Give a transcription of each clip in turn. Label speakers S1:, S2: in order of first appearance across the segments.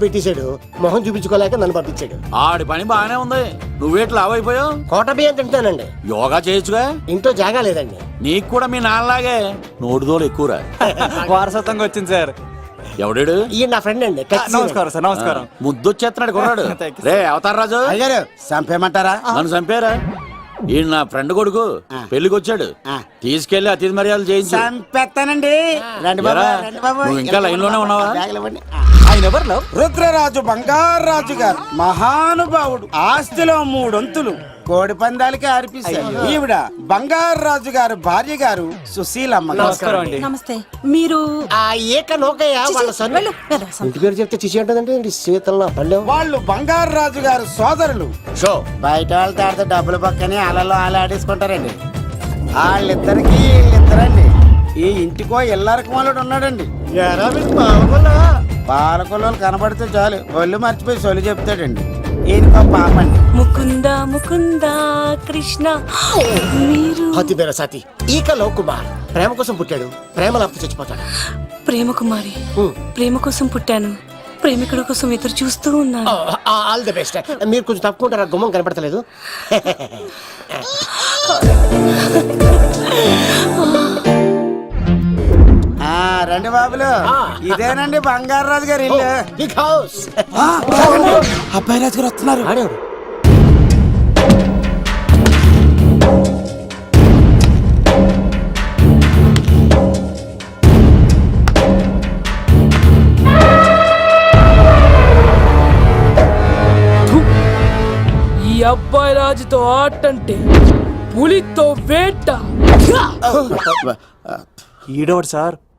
S1: పెట్టేశాడు మొహం చూపించుకోలేక నన్ను పంపించాడు.
S2: ఆడి పని బాగానే ఉంది. నువ్వేట్లు లావైపోయావు?
S1: కోట బియ్యం తింటానండి
S2: యోగా చేయొచ్చుగా
S1: ఇంట్లో జాగా లేదండి.
S2: నీకు కూడా మీ నాన్నలాగే నోటిదోలు ఎక్కువరా?
S3: వారసత్వంగా వచ్చింది సార్.
S2: ఎవడాడు?
S1: ఈయన నా ఫ్రెండ్ అండి
S3: నమస్కారం సార్ నమస్కారం.
S2: ముద్దొచ్చేస్తున్నాడు కొన్నాడు. రే అవతార రాజు.
S4: అయ్యారు చంపేయమంటారా?
S2: నన్ను చంపారా? ఈయన నా ఫ్రెండ్ కొడుకు పెళ్ళికి వచ్చాడు. తీసుకెళ్ళి అతిథి మర్యాదలు చేయించు.
S4: చంపేస్తానండి. రండి బాబు
S2: ఎరా,
S4: రండి బాబు.
S2: నువ్వు ఇంకా లైన్లోనే ఉన్నావా?
S3: ఆయన ఎవరు లవ్?
S4: రుద్రరాజు బంగారాజు గారు. మహానుభావుడు. ఆస్తిలో మూడొంతులు. కోడి పందాలకి అర్పిస్తారు ఈవిడ బంగారాజు గారు భార్య గారు సుశీలమ్మ గారు.
S3: నమస్కారం అండి.
S5: నమస్తే. మీరు
S1: ఆ ఏక నౌకయ్య వాళ్ళ
S5: వెళ్ళు, వెళ్ళు.
S1: ఇంటి పేరు చెప్తే చిచి అంటదండి శీతల పల్లెం?
S4: వాళ్ళు బంగారాజు గారు సోదరులు.
S1: షో.
S4: బయట వాళ్ళ తాడితే డబ్బులు పక్కనే అలలో ఆలాడేసుకుంటారండి. వాళ్ళిద్దరికి వీళ్ళిద్దరండి. ఈ ఇంటికో ఇల్లరకం వాళ్ళడు ఉన్నాడండి. పాలకొల్లు కనబడితే చాలు. ఒళ్ళు మర్చిపోయి సొలి చెప్తాడండి. ఈయనకో పాపండి.
S5: ముకుంద ముకుంద కృష్ణ. మీరు
S1: హతి బేర సాతి. ఈక లవ్ కుమార్. ప్రేమ కోసం పుట్టాడు. ప్రేమ లేకపోతే చచ్చిపోతాడు.
S5: ప్రేమ కుమారి. ప్రేమ కోసం పుట్టాను. ప్రేమికుడు కోసం ఎదురు చూస్తూ ఉన్నాను.
S1: All the best. మీరు కొంచెం తప్పుకుంటారా? గుమ్మం కనపడతలేదు.
S4: రండి బాబులు. ఇదేనండి బంగారాజు గారి ఇల్లు.
S1: Big house.
S4: అబ్బాయి రాజు గారు వస్తున్నారు.
S6: ఈ అబ్బాయి రాజుతో ఆటంటే పులితో వేట.
S3: ఈడోడు సార్?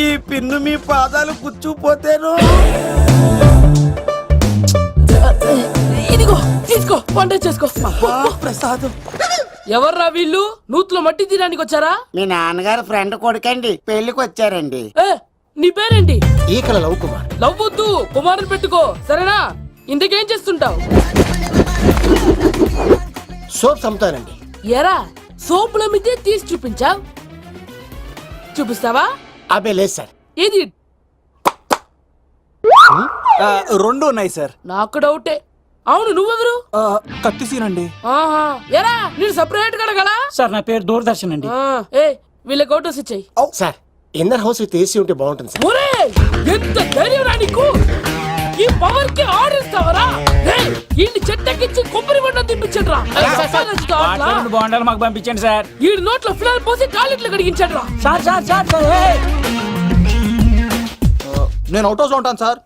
S4: ఈ పిన్ను మీ పాదాలు కూర్చుపోతేను.
S6: ఇదిగో తీసుకో వంట చేసుకో.
S4: ప్రసాదం.
S6: ఎవర్రా వీళ్ళు? నూతులో మట్టి తీయడానికి వచ్చారా?
S4: మీ నాన్నగారు ఫ్రెండ్ కొడుకండి పెళ్ళికి వచ్చారండి.
S6: ఏ నీ పేరేంటి?
S1: ఈకల లవ్ కుమార్.
S6: లవ్వొద్దు కుమారుని పెట్టుకో సరేనా? ఇంతకేం చేస్తుంటావు?
S1: సోప్స్ అమ్ముతానండి
S6: ఎరా సోపుల మీదే తీసి చూపించావు? చూపిస్తావా?
S1: అబ్బే లేదు సార్.
S6: ఏది?
S3: ఆ, రెండు ఉన్నాయి సార్.
S6: నాకు డౌటే. అవును నువ్వెవరు?
S3: ఆ, కత్తి సీన్ అండి.
S6: ఆహా. ఎరా నేను సపరేట్ కడగలా
S7: సార్ నా పేరు దూరదర్శన్ అండి.
S6: ఏ వీళ్ళ ఫోటోస్ ఇచ్చాయి.
S1: Sir inner house with AC ఉంటే బాగుంటుంది సార్.
S6: ఒరే ఎంత ధైర్యం రా నీకు? ఈ పవర్కి ఆర్డర్ ఇస్తావరా? ఈ చెట్టెక్కించి కొబ్బరి బండ తిప్పించండి రా
S7: బాండాలు మాకు పంపించండి సార్.
S6: ఈ నోట్లో ఫిల్లర్ పోసి టాయిలెట్లు కడిగించండి రా
S7: సార్ సార్ సార్ సార్!
S3: నేను అవుట్ హౌస్లో ఉంటాను సార్.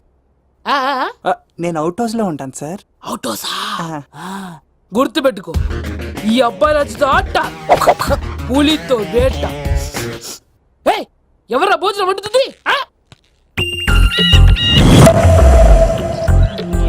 S3: నేను అవుట్ హౌస్లో ఉంటాను సార్.
S6: అవుటోసా గుర్తు పెట్టుకో ఈ అబ్బాయి రాజుతో ఆట. పులితో వేట. ఏయ్, ఎవర్రా భోజనం వండుతుంది?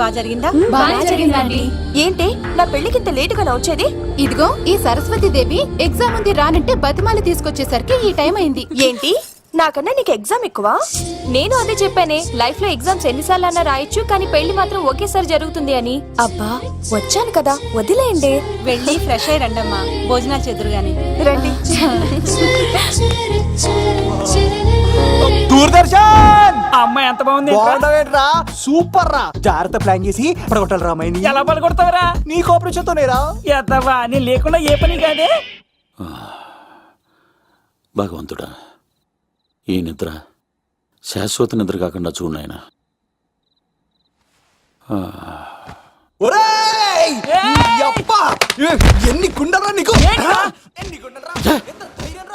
S5: బాగా జరిగిందా?
S8: బాగా జరిగిందండి.
S5: ఏంటి? నా పెళ్ళికి ఇంత లేటుగా వచ్చేది?
S8: ఇదిగో ఈ సరస్వతి దేవి ఎగ్జామ్ ఉంది రానంటే బతిమాలి తీసుకొచ్చేసరికి ఈ టైం అయింది.
S5: ఏంటి? నాకన్నా నీకు ఎగ్జామ్ ఎక్కువ? నేను అదే చెప్పానే లైఫ్లో ఎగ్జామ్స్ ఎన్నిసార్లు అన్నా రాయొచ్చు కానీ పెళ్ళి మాత్రం ఒకేసారి జరుగుతుంది అని. అబ్బా వచ్చాను కదా వదిలేయండి. వెళ్ళి ఫ్రెష్ అయ్యి రండమ్మా భోజనాలు చెదురు గాని. రండి.
S3: దూరదర్శన్!
S7: ఆ అమ్మాయి ఎంత బాగుంది
S3: బాగుండవేంట్రా? సూపర్ రా జాగ్రత్త ప్లాన్ చేసి పడగొట్టాలి రామాయణి.
S7: ఎలా పడుకొడతావరా
S3: నీ కోఆపరేషన్ తోనేరా
S7: ఎద్దవా నేను లేకుండా ఏ పని కాదే?
S2: భగవంతుడా ఈ నిద్ర శాశ్వత నిద్ర కాకుండా చూడు నాయన.
S3: ఎన్ని గుండెలరా నీకు? ఎన్ని గుండెలరా?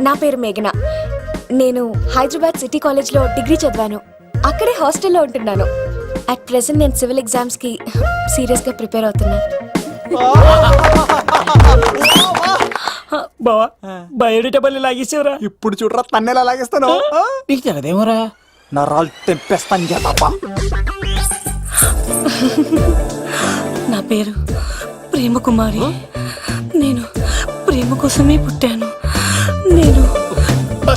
S5: నా పేరు మేఘన. నేను హైదరాబాద్ సిటీ కాలేజ్లో డిగ్రీ చదివాను. అక్కడే హాస్టల్లో ఉంటున్నాను. అట్ ప్రెసెంట్ నేను సివిల్ ఎగ్జామ్స్కి సీరియస్గా ప్రిపేర్
S7: బావా బయోడేటా లాగేసేవరా?
S3: ఇప్పుడు చూడరా తన్నెలా లాగేస్తాను? ఆ?
S7: నీకు తెగదేమోరా
S3: నా రాళ్ళు తెంపేస్తాను ఇంకా తప్ప
S9: నా పేరు ప్రేమ కుమారి నేను ప్రేమ కోసమే పుట్టాను.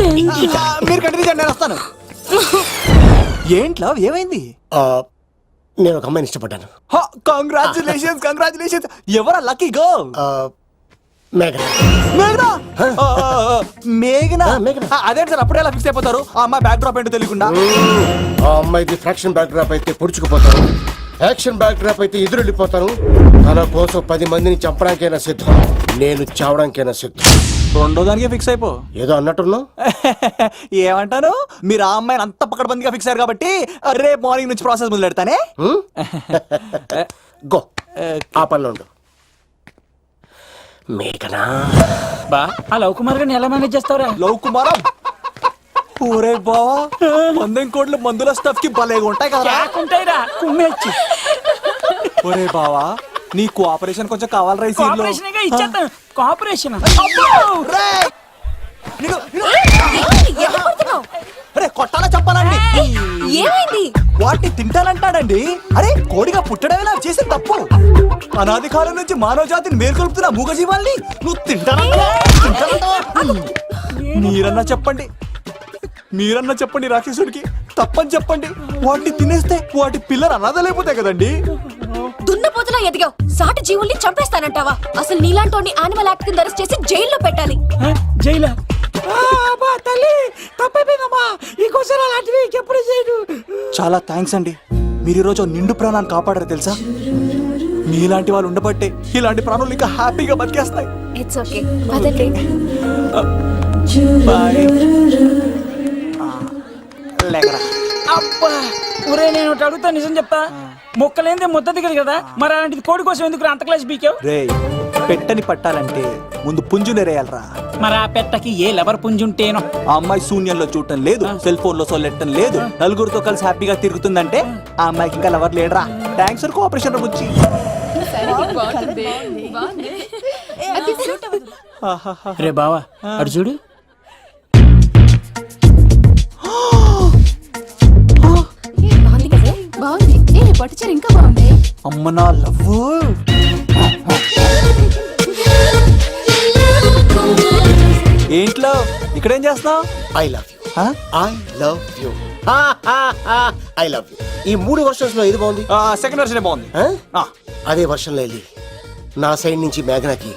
S3: మీరు కంటిన్యూ చేయండి నేను వస్తాను. ఏంట్లో ఏమైంది?
S1: ఆ, నేను ఒక అమ్మాయిని ఇష్టపడ్డాను.
S3: కంగ్రాచులేషన్స్ కంగ్రాచులేషన్స్ ఎవరా లక్కీ.
S1: ఆ,
S3: అదేంటి సార్ అప్పుడే ఎలా ఫిక్స్ అయిపోతారు? ఆ అమ్మాయి బ్యాక్ డ్రాప్ ఏంటో తెలియకుండా.
S1: ఆ అమ్మాయిది ఫ్రాక్షన్ బ్యాక్ డ్రాప్ అయితే పొడుచుకుపోతాను యాక్షన్ బ్యాక్ డ్రాప్ అయితే ఎదురెళ్ళిపోతాను తన కోసం పది మందిని చంపడానికైనా సిద్ధం. నేను చావడానికైనా సిద్ధం.
S3: రెండో దానికి ఫిక్స్ అయిపో.
S1: ఏదో అన్నట్టున్నావు?
S3: ఏమంటాను? మీరు ఆ అమ్మాయిని అంత పక్కడబందిగా ఫిక్స్ అయ్యారు కాబట్టి రేపు మార్నింగ్ నుంచి ప్రాసెస్ మొదలు పెడతానే?
S1: గో. ఆ పనిలో ఉండు. మేఘనా?
S7: బా ఆ లవ్ కుమార్ గారిని ఎలా మేనేజ్ చేస్తావురా?
S3: లవ్ కుమారం? ఊరే బావా పందెం కోట్లు మందుల స్టఫ్కి భలేగా ఉంటాయి కదా
S7: ఉంటాయిరా కుమ్మేచ్చి.
S3: ఒరే బావా నీ కోఆపరేషన్ కొంచెం కావాలరా ఈ సీన్లో
S7: కోఆపరేషన్ ఇచ్చేస్తాను.
S3: అరే కొట్టాలా చెప్పాలండి?
S5: ఏమైంది?
S3: వాటిని తింటానంటాడండి. అరే కోడిగా పుట్టడమే నాకు చేసిన తప్పు. అనాది కాలం నుంచి మానవ జాతిని మేల్కొల్పుతున్న మూగజీవాల్ని నువ్వు తింటానంటావా? తింటానంటావా? మీరన్నా చెప్పండి. మీరన్నా చెప్పండి రాక్షసుడికి. తప్పని చెప్పండి. వాటిని తినేస్తే వాటి పిల్లలు అనాథలైపోతాయి కదండి.
S5: దున్నపోతులా ఎదిగావు? సాటి జీవుల్ని చంపేస్తానంటావా? అసలు నీలాంటి యానిమల్ యాక్ట్ కింద అరెస్ట్ చేసి జైల్లో పెట్టాలి.
S7: జైలా? తల్లి తప్పైపోయిందమ్మా ఇంకోసారి అలాంటివి ఎప్పుడు
S3: చాలా థ్యాంక్స్ అండి. మీరు ఈరోజు నిండు ప్రాణాన్ని కాపాడారు తెలుసా? మీలాంటి వాళ్ళు ఉండబట్టే ఇలాంటి ప్రాణులు ఇంకా హ్యాపీగా బతికేస్తాయి.
S5: It's okay
S3: లేకరా.
S7: అబ్బా ఒరే నేను అడుగుతా నిజం చెప్తా? మొక్కలేందే ముద్ద దిగదు కదా? మరి అలాంటిది కోడి కోసం ఎందుకు అంత క్లాస్ బీకావు?
S3: రే పెట్టని పట్టాలంటే ముందు పుంజునేరేయాలరా
S7: మరి ఆ పెట్టకి ఏ లెవర్ పుంజుంటేనో
S3: ఆ అమ్మాయి శూన్యంలో చూడటం లేదు సెల్ ఫోన్లో సొల్లెట్టడం లేదు నలుగురితో కలిసి హ్యాపీగా తిరుగుతుందంటే ఆ అమ్మాయికి ఇంకా లవర్ లేడరా. థ్యాంక్స్ ఫర్ కోఆపరేషన్ గురించి
S7: రే బావా అడు చూడు.
S5: బాగుంది.
S8: పట్టుచీర ఇంకా బాగుంది.
S3: అమ్మ నా లవ్ ఏంట్లో? ఇక్కడేం చేస్తున్నావు?
S1: I love you. I love you. I love you. ఈ మూడు వర్షన్స్లో ఏది బాగుంది?
S3: సెకండ్ వర్షన్ బాగుంది.
S1: అదే వర్షంలో వెళ్ళి నా సైడ్ నుంచి మేఘనాకి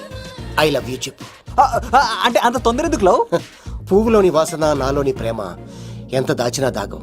S1: ఐ లవ్ యూ చెప్పు.
S3: అంటే అంత తొందర ఎందుకు లవ్?
S1: పువ్వులోని వాసన నాలోని ప్రేమ ఎంత దాచినా దాగం.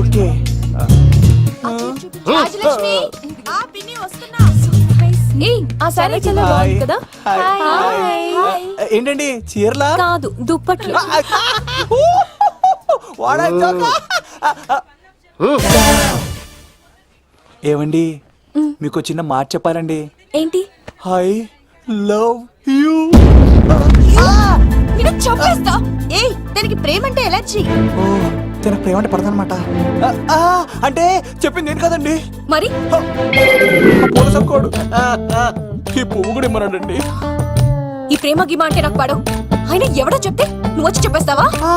S3: ఓకే.
S5: ఏయ్, ఆ సారీ చాలా బాగుంది కదా?
S3: హాయ్.
S5: హాయ్.
S3: ఏంటండి చీరలా?
S5: కాదు దుప్పట్లు.
S3: వాడా జోకా? ఏమండి మీకు చిన్న మాట చెప్పాలండి.
S5: ఏంటి?
S3: I love you.
S5: నేను చంపేస్తా. ఏయ్ దానికి ప్రేమ అంటే ఎలర్జీ
S3: తన ప్రేమ అంటే పడదనమాట అంటే చెప్పింది నేను కదండి.
S5: మరి?
S3: కోడు ఈ పువ్వు కూడా ఇమ్మన్నాడండి
S5: ఈ ప్రేమ గిమ అంటే నాకు పడవు. అయినా ఎవడో చెప్తే నువ్వు వచ్చి చెప్పేస్తావా?
S3: ఆ,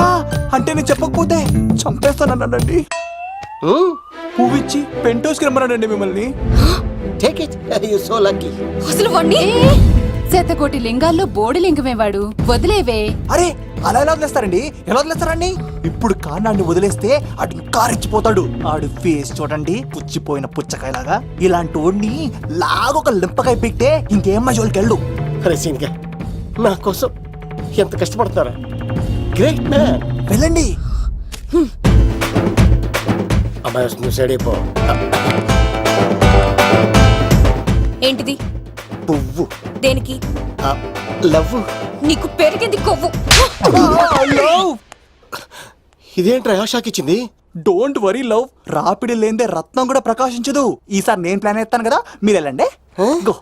S3: అంటే నేను చెప్పకపోతే చంపేస్తానన్నాడండి. పువ్వు ఇచ్చి పెంటోస్కి రమ్మన్నాడండి మిమ్మల్ని.
S1: Take it. You're so lucky.
S5: అసలు వాణ్ణి?
S8: శతకోటి లింగాల్లో బోడి లింగమే వాడు వదిలేవే.
S3: అరే అలా ఎలా వదిలేస్తారండి? ఎలా వదిలేస్తారండి? ఇప్పుడు కాన్నాడిని వదిలేస్తే అటు ఇంకా రెచ్చిపోతాడు ఆడు ఫేస్ చూడండి పుచ్చిపోయిన పుచ్చకాయలాగా. ఇలాంటి వాడిని లాగొక లింపకాయ పెట్టే ఇంకేం మజోలికి వెళ్ళు.
S1: అరే సీన్గా నా కోసం ఎంత కష్టపడతారా? గ్రేట్ మ్యాన్
S3: వెళ్ళండి.
S1: అమ్మాయి వస్తుంది సైడ్ అయిపో
S5: ఏంటిది?
S1: పువ్వు.
S5: దేనికి?
S1: లవ్
S5: నీకు పెరిగింది కొవ్వు.
S1: ఇదేంట్రా షాక్ ఇచ్చింది?
S3: డోంట్ వరీ లవ్ రాపిడి లేదే రత్నం కూడా ప్రకాశించదు. ఈసారి నేను ప్లాన్ ఎత్తాను కదా మీరు వెళ్ళండి. గో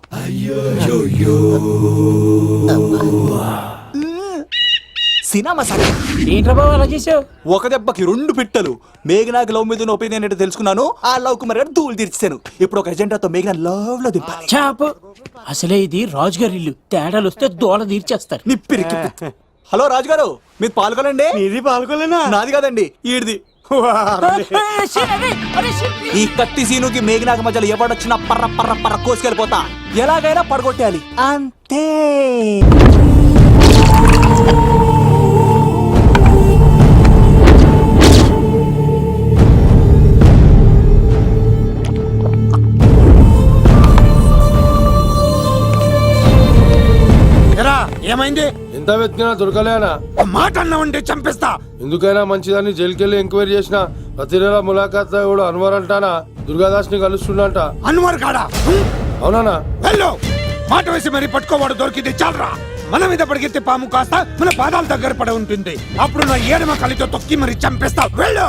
S3: సినిమా సార్
S7: ఏంట్రా బావ అలా చేసావు
S3: ఒక దెబ్బకి రెండు పిట్టలు. మేఘనాకి లవ్ మీద ఒపీనియన్ ఏంటో తెలుసుకున్నాను. ఆ లవ్ కుమార్ గారు ధూళి తీర్చాను ఇప్పుడు ఒక ఎజెండాతో మేఘనా లవ్లో దింపాలి.
S7: చాపు. అసలే ఇది రాజుగారి ఇల్లు. తేడాలు వస్తే దోల తీర్చేస్తారు.
S3: నిప్పిరికి హలో రాజు గారు మీరు పాల్గొనండి? ఇది పాల్గొలేనా నాది కాదండి ఈడిది. ఈ కత్తి సీనుకి మేఘనాకి మధ్యలో ఎవడొచ్చినా పర్ర పర్ర పర్ర కోసుకెళ్ళిపోతా. ఎలాగైనా పడగొట్టాలి అంతే.
S4: ఏమైంది
S10: ఎంత వెతికినా దొరకలేనా?
S4: ఒక మాట అన్నావంటే చంపేస్తా.
S10: ఎందుకైనా మంచిదని జైలుకెళ్ళి ఎంక్వైరీ చేసిన ప్రతి నెల ములాఖాత్ కూడా అన్వర్ అంటానా? దుర్గాదాస్ని కలుస్తుండంట.
S4: అన్వర్ కాడా?
S10: అవునానా?
S4: వెళ్ళు! మాట వేసి మరి పట్టుకోవాడు దొరికింది చాలరా. మన మీద పడిగితే పాము కాస్త మన పాదాల దగ్గర పడి ఉంటుంది. అప్పుడు నా ఏడమ కలితో తొక్కి మరి చంపేస్తా. వెళ్ళు!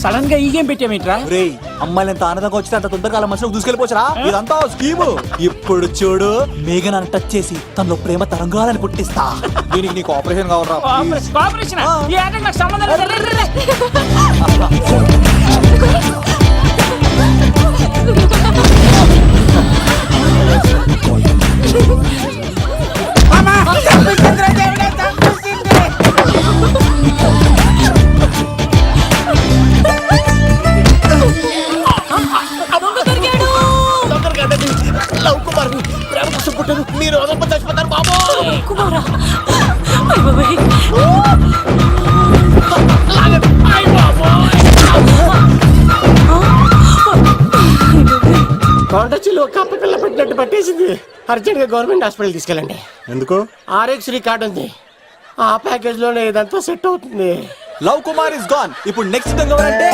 S7: సడన్గా ఈ గేమ్ పెట్టామేంట్రా
S3: రే అమ్మాయిలు ఎంత ఆనందంగా వచ్చితే అంత తొందరగా అలా మనసులోకి దూసుకెళ్ళిపోవచ్చురా? ఇదంతా స్కీము. ఇప్పుడు చూడు మేఘనాన్ని టచ్ చేసి తనలో ప్రేమ తరంగాలని పుట్టిస్తా. దీనికి నీకు ఆపరేషన్ కావాలరా
S7: కోఆపరేషన్ కోఆపరేషన్ ఈ ఆటకి నాకు సంబంధం లేదు. రే, రే, రే.
S1: లవ్ కొండచిలో కప్ప పిల్ల పెట్టినట్టు పట్టేసింది. అర్జెంట్గా గవర్నమెంట్ హాస్పిటల్ తీసుకెళ్ళండి.
S3: ఎందుకు?
S1: ఆర్ఎక్స్ కార్డు ఉంది. ఆ ప్యాకేజ్లోనే ఇదంతా సెట్ అవుతుంది.
S3: Lav Kumar is gone. ఇప్పుడు నెక్స్ట్ దొంగ ఎవరంటే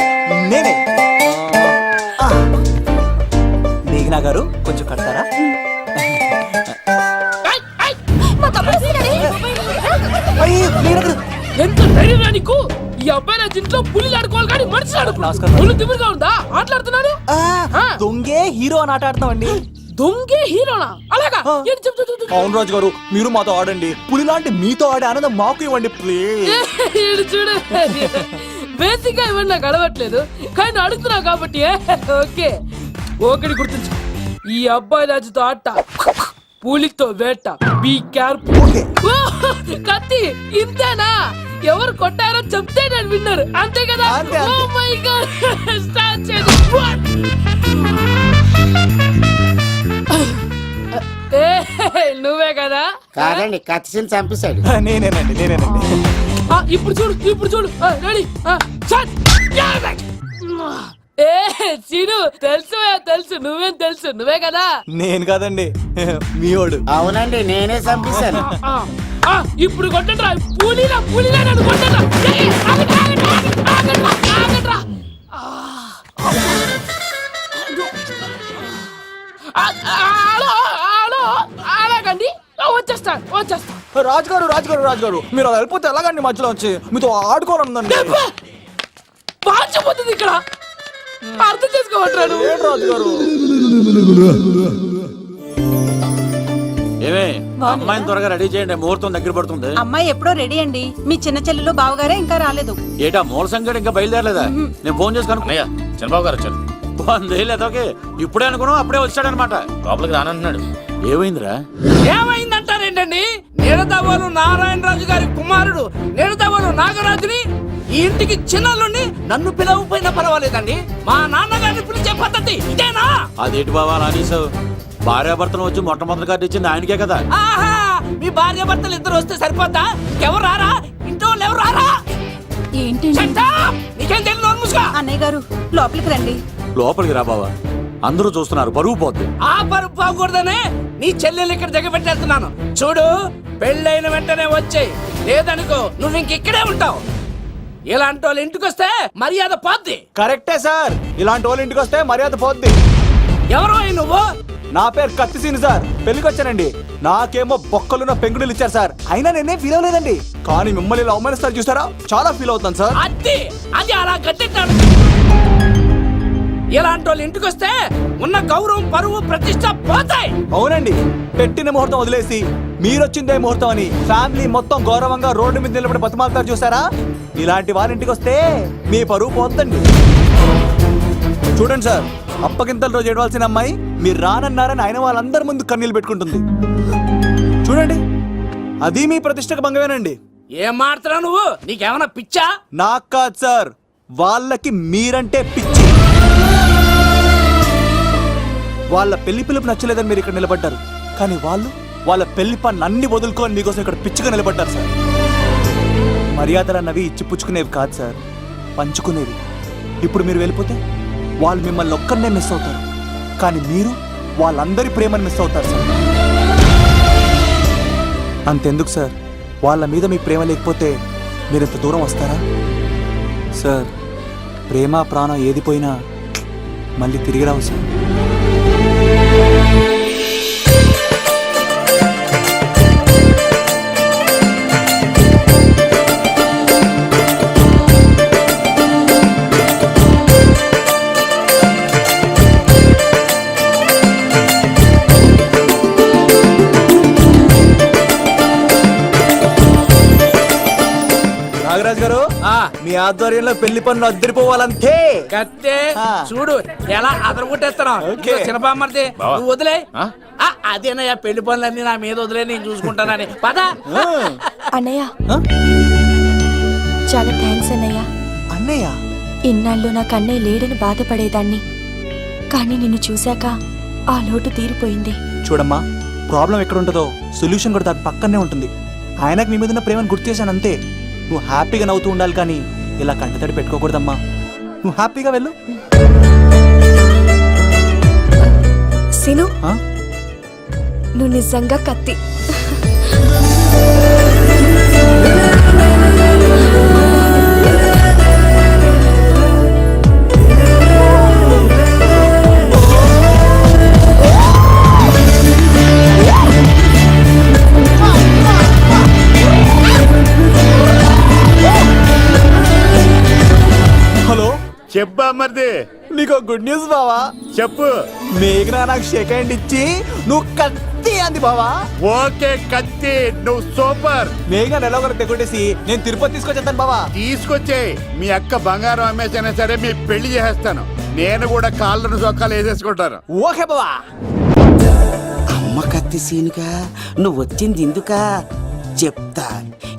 S3: నేనే. మేఘనా గారు కొంచెం కడతారా?
S6: ఎంత ధైర్యం రా నీకు? ఈ అబ్బాయి నా ఇంట్లో పులిలు ఆడుకోవాలి కానీ మనిషి ఆడుకో
S3: నమస్కారం.
S6: ఒళ్ళు తిమ్మిరిగా ఉందా? ఆటలాడుతున్నాడు.
S3: దొంగే హీరో అని ఆట ఆడతామండి
S6: దొంగే హీరోనా? అలాగా?
S3: ఆ.
S6: ఏంటి చెప్పు, చెప్పు, చెప్పు.
S3: అవును రాజు గారు మీరు మాతో ఆడండి. పులి లాంటి మీతో ఆడే ఆనందం మాకు ఇవ్వండి ప్లీజ్
S6: చూడు. బేసిక్గా ఇవన్నీ నాకు అడవట్లేదు కానీ నువ్వు అడుగుతున్నావు కాబట్టి ఓకే. ఒకటి గుర్తుంచు ఈ అబ్బాయి రాజుతో ఆట పూలితో వేట. బీ కేర్ఫుల్ కత్తి ఇంతేనా? ఎవరు కొట్టారో చెప్తే నేను విన్నారు. అంతే కదా. ఓ మై గాడ్ స్టార్ట్ చేయండి నువ్వే కదా?
S4: కాదండి కత్తిసిన చంపేశాడు.
S3: నేనేనండి నేనేనండి.
S6: ఆ, ఇప్పుడు చూడు ఇప్పుడు చూడు. రెడీ. ఏ సీను తెలుసు తెలుసు నువ్వేం తెలుసు నువ్వే కదా?
S3: నేను కాదండి మీ వాడు.
S4: అవునండి నేనే చంపేశాను.
S6: ఆ, ఇప్పుడు కొట్టండిరా పూలీలా పూలీలా నన్ను కొట్టండిరా. హలో హలో అలాగండి ఆ, వచ్చేస్తా వచ్చేస్తా
S3: రాజుగారు రాజుగారు రాజుగారు మీరు అలా వెళ్ళిపోతే ఎలాగండి మధ్యలో వచ్చి? మీతో ఆడుకోవాలనుందండి.
S6: మార్చిపోతుంది ఇక్కడ. అర్థం
S3: రాజుగారు
S2: ఏమే అమ్మాయిని త్వరగా రెడీ చేయండి ముహూర్తం దగ్గర పడుతుంది.
S9: అమ్మాయి ఎప్పుడో రెడీ అండి. మీ చిన్న చెల్లెలు బావగారే ఇంకా రాలేదు.
S2: ఏటా మూల సంగతి ఇంకా బయలుదేరలేదా? నేను ఫోన్ చేసి కనుక్కున్నా
S11: చంద్రబాబు గారు వచ్చారు.
S2: వందేళ్ళు ఓకే. ఇప్పుడే అనుకున్నావు అప్పుడే వచ్చాడనమాట.
S11: లోపలికి రానంటున్నాడు.
S2: ఏమైందిరా?
S6: ఏమైందంటారేంటండి? నిడదవోలు నారాయణరాజు గారి కుమారుడు నిడదవోలు నాగరాజుని ఈ ఇంటికి చిన్నల్లుండి నన్ను పిలవకపోయినా పర్వాలేదండి. మా నాన్నగారిని పిలిచే పద్ధతి ఇదేనా?
S2: అదేంటి బావా అలా అనేసావు భార్యాభర్తలు వచ్చి మొట్టమొదటి కార్డు ఇచ్చింది ఆయనకే కదా?
S6: ఆహా మీ భార్య భర్తలు ఇద్దరు వస్తే సరిపోతా ఎవరు రారా? ఇంట్లో ఎవరు రారా?
S8: ఏంటండి
S6: up! నీకేం తెలియదు.
S8: అన్నయ్య గారు లోపలికి రండి.
S2: లోపలికి రా బావా. అందరూ చూస్తున్నారు పరువు పోద్ది.
S6: ఆ పరుపు పోకూడదనే నీ చెల్లెలు ఇక్కడ దిగబెట్టేస్తున్నాను. చూడు పెళ్ళైన వెంటనే వచ్చేయి. లేదనుకో నువ్వు ఇంక ఇక్కడే ఉంటావు. ఇలాంటి వాళ్ళు ఇంటికి వస్తే మర్యాద పోద్ది.
S3: కరెక్టే సార్. ఇలాంటి వాళ్ళ ఇంటికి వస్తే మర్యాద పోద్ది.
S6: ఎవరు నువ్వు?
S3: నా పేరు కత్తిసీని సార్. పెళ్ళికి వచ్చానండి. నాకేమో బొక్కలున్న పెంగుడులు ఇచ్చారు సార్. అయినా నేనేం ఫీల్ అవ్వలేదండి. కానీ మిమ్మల్ని ఇలా అవమానిస్తారు చూసారా? చాలా ఫీల్ అవుతాను సార్.
S6: అది అది అలా కట్టిట్టాను ఇలాంటి వాళ్ళు ఇంటికి వస్తే ఉన్న గౌరవం పరువు ప్రతిష్ట పోతాయి.
S3: అవునండి. పెట్టిన ముహూర్తం వదిలేసి మీరొచ్చిందే ముహూర్తం అని ఫ్యామిలీ మొత్తం గౌరవంగా రోడ్డు మీద నిలబడి బతిమాలుతారు చూసారా? ఇలాంటి వారి ఇంటికి వస్తే మీ పరువు పోతండి చూడండి సార్ అప్పగింతల రోజు ఏడవాల్సిన అమ్మాయి మీరు రానన్నారని ఆయన వాళ్ళందరి ముందు కన్నీళ్ళు పెట్టుకుంటుంది. చూడండి అది మీ ప్రతిష్టకు భంగమేనండి.
S6: ఏం మాడుతున్నావు నువ్వు? నీకేమైనా పిచ్చా?
S3: నాకు కాదు సార్ వాళ్ళకి మీరంటే పిచ్చి. వాళ్ళ పెళ్ళి పిలుపు నచ్చలేదని మీరు ఇక్కడ నిలబడ్డారు. కానీ వాళ్ళు వాళ్ళ పెళ్ళి పని అన్ని వదులుకొని మీకోసం ఇక్కడ పిచ్చిగా నిలబడ్డారు సార్. మర్యాదలు అన్నవి ఇచ్చిపుచ్చుకునేవి కాదు సార్. పంచుకునేవి. ఇప్పుడు మీరు వెళ్ళిపోతే వాళ్ళు మిమ్మల్ని ఒక్కరినే మిస్ అవుతారు. కానీ మీరు వాళ్ళందరి ప్రేమను మిస్ అవుతారు సార్. అంతెందుకు సార్? వాళ్ళ మీద మీ ప్రేమ లేకపోతే మీరు ఇంత దూరం వస్తారా? సార్ ప్రేమ ప్రాణం ఏది పోయినా మళ్ళీ తిరిగి రావు సార్. మీ ఆధ్వర్యంలో పెళ్ళి పనులు అద్దరిపోవాలంతే.
S6: కత్తే. చూడు ఎలా అదరగొట్టేస్తున్నావు. చిన్నపామర్ది. నువ్వు వదిలే. అదేనయ్యా పెళ్ళి పనులన్నీ నా మీద వదిలే నేను చూసుకుంటానని. పద.
S5: అన్నయ్య? చాలా థ్యాంక్స్ అన్నయ్య.
S3: అన్నయ్య?
S5: ఇన్నాళ్ళు నాకు అన్నయ్య లేడని బాధపడేదాన్ని. కానీ నిన్ను చూశాక ఆ లోటు తీరిపోయింది.
S3: చూడమ్మా ప్రాబ్లం ఎక్కడ ఉంటుందో సొల్యూషన్ కూడా దాని పక్కనే ఉంటుంది. ఆయనకు మీ మీద ఉన్న ప్రేమను గుర్తు చేశాను అంతే. నువ్వు హ్యాపీగా నవ్వుతూ ఉండాలి కానీ ఇలా కంటతడి పెట్టుకోకూడదమ్మా. నువ్వు హ్యాపీగా వెళ్ళు.
S5: సీను? నువ్వు నిజంగా కత్తి.
S2: చెప్పా మరిది.
S3: నీకు గుడ్ న్యూస్ బావా.
S2: చెప్పు.
S3: మేఘనా నాకు షేక్ హ్యాండ్ ఇచ్చి నువ్వు కత్తి అంది బావా.
S2: ఓకే కత్తి. నువ్వు సూపర్.
S3: మేఘనా నెల ఒకటి తెగొట్టేసి నేను తిరుపతి తీసుకొచ్చేస్తాను బావా.
S2: తీసుకొచ్చే మీ అక్క బంగారం అమ్మేసైనా సరే మీ పెళ్ళి చేసేస్తాను. నేను కూడా కాళ్ళను చొక్కాలు వేసేసుకుంటాను.
S3: ఓకే బావా.
S4: అమ్మ కత్తి సీనుగా నువ్వు వచ్చింది ఎందుకా చెప్తా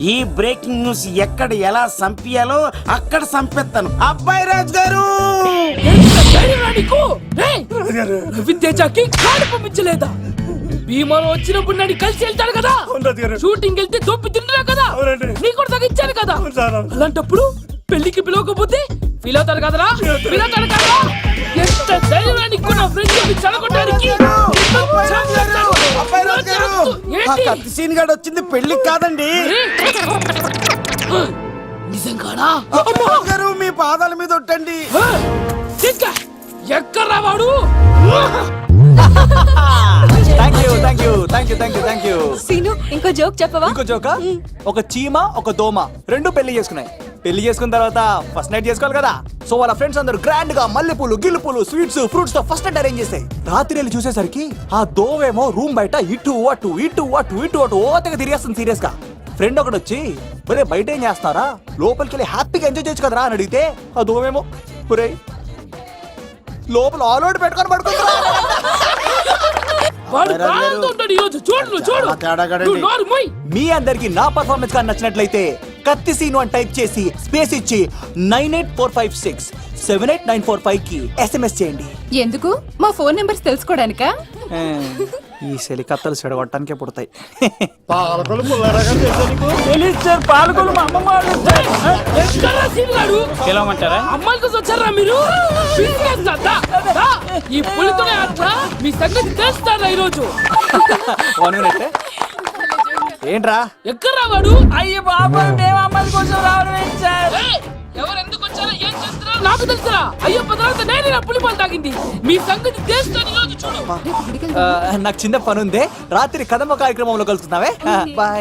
S4: ఈ బ్రేకింగ్ న్యూస్ ఎక్కడ ఎలా సంపియాలో అక్కడ సంపెత్తాను. అబ్బాయి రాజు గారు!
S6: నవీన్ తేజాకి కాడు పంపించలేదా? భీమాలో వచ్చినప్పుడు నన్ను కలిసి వెళ్తాడు కదా? షూటింగ్ వెళ్తే దొప్పి తింటున్నా కదా? నీ కూడా తగ్గించాను కదా? అలాంటప్పుడు పెళ్ళికి పిలవకపోతే ఫీల్ కదరా? ఫీల్ అవుతాడు కదా ఎంత ధైర్యం నీకు నా ఫ్రెండ్ చెప్పి చదవడానికి
S4: ఆ కత్తి సీన్ గాడు వచ్చింది పెళ్ళికి కాదండి.
S6: నిజంగానా?
S4: గారు మీ పాదాల మీద ఒట్టండి.
S6: ఎక్కడ్రా వాడు?
S3: Thank you thank you thank you thank you thank you
S5: Seenu ఇంకో జోక్ చెప్పవా?
S3: ఇంకో జోక? ఒక చీమ ఒక దోమ. రెండు పెళ్ళి చేసుకున్నాయి. పెళ్ళి చేసుకున్న తర్వాత ఫస్ట్ నైట్ చేసుకోవాలి కదా. సో వాళ్ళ ఫ్రెండ్స్ అందరూ గ్రాండ్గా మల్లెపూలు గిల్లుపూలు స్వీట్స్ ఫ్రూట్స్తో ఫస్ట్ నైట్ అరేంజ్ చేస్తాయి రాత్రి వెళ్ళి చూసేసరికి ఆ దోవేమో రూమ్ బయట ఇటు అటు ఇటు అటు ఇటు అటు ఓతగా తిరిగేస్తుంది సీరియస్గా. ఫ్రెండ్ ఒకటి వచ్చి ఒరే బయట ఏం చేస్తారా లోపలికి వెళ్ళి హ్యాపీగా ఎంజాయ్ చేయొచ్చు కదరా? అని అడిగితే ఆ దోవేమో ఒరే లోపల ఆల్ అవుట్ పెట్టుకొని పడుకుంటారా
S6: వాడు ప్రాణంతో ఉంటాడు ఈరోజు చూడు నువ్వు చూడు.
S2: చాలా తేడాగాడండి.
S6: నువ్వు నోరు మూయ్.
S3: మీ అందరికి నా పర్ఫార్మెన్స్ కానీ నచ్చినట్లయితే కత్తి సీను అని టైప్ చేసి స్పేస్ ఇచ్చి nine eight four five six seven eight nine four ఫైవ్కి ఎస్ఎంఎస్ చేయండి.
S8: ఎందుకు? మా ఫోన్ నెంబర్స్ తెలుసుకోవడానికా
S3: ఈ సెలికత్తలు చెడగొట్టడానికే పుడతాయి
S7: పాలకొలు మా అమ్మమ్మ? పిలవమంటారా
S6: కోసం వచ్చారా మీరు పిసికేస్తా, దా, దా. ఈ పులితోనే అట్లా మీ సంగతి తెలుస్తారా ఈరోజు
S3: వన్ మినిట్ ఏంట్రా
S6: ఎక్కడ్రా వాడు
S7: అయ్యో బాబాయ్ మేము అమ్మాయిల కోసం రావడం
S6: ఎవరు ఎందుకు వచ్చారో ఏం చేస్తున్నారో నాకు తెలుసురా. అయ్యో పదార్థ నేనే నా తాగింది. మీ సంగతి చూడు.
S3: నాకు చిన్న పని ఉంది రాత్రి కదమ్మ కార్యక్రమంలో కలుసుకుందామే బాయ్